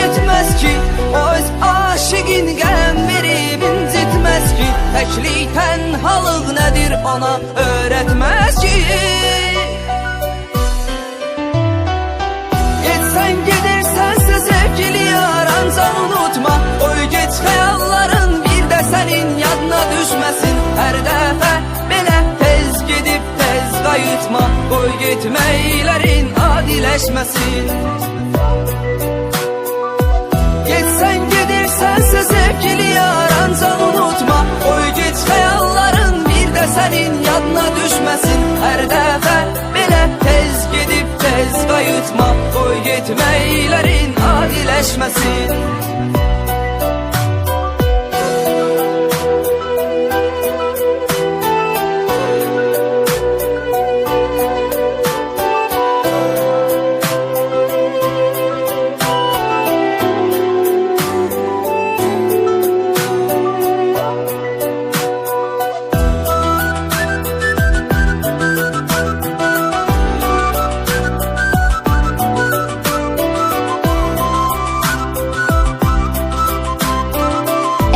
yetmez ki. Öz aşığın qəlmiri incitməz ki. Təklik tənhalıq nədir ona öyrətməz ki. Getsən gedirsənsə sevgili yar ancaq unutma. Oy geç xəyalların bir də sənin yadına düşməsin Hər dəfə belə tez gedib tez qayıtma Qoy getməklərin adiləşməsin Müzik senin yadına düşmesin Her defa. Belə tez gidip tez kayıtma Oy gitmeylerin adileşmesin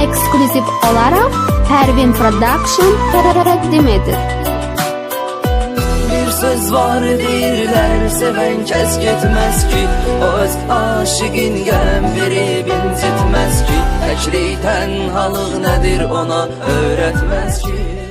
Ekskluzif olarak Pervin Production takdim edir. Bir söz var deyirlər Sevən kəs getməz ki. Öz aşıqin qəm verib incitməz ki. Təklik tənhalıq nədir ona öyrətməz ki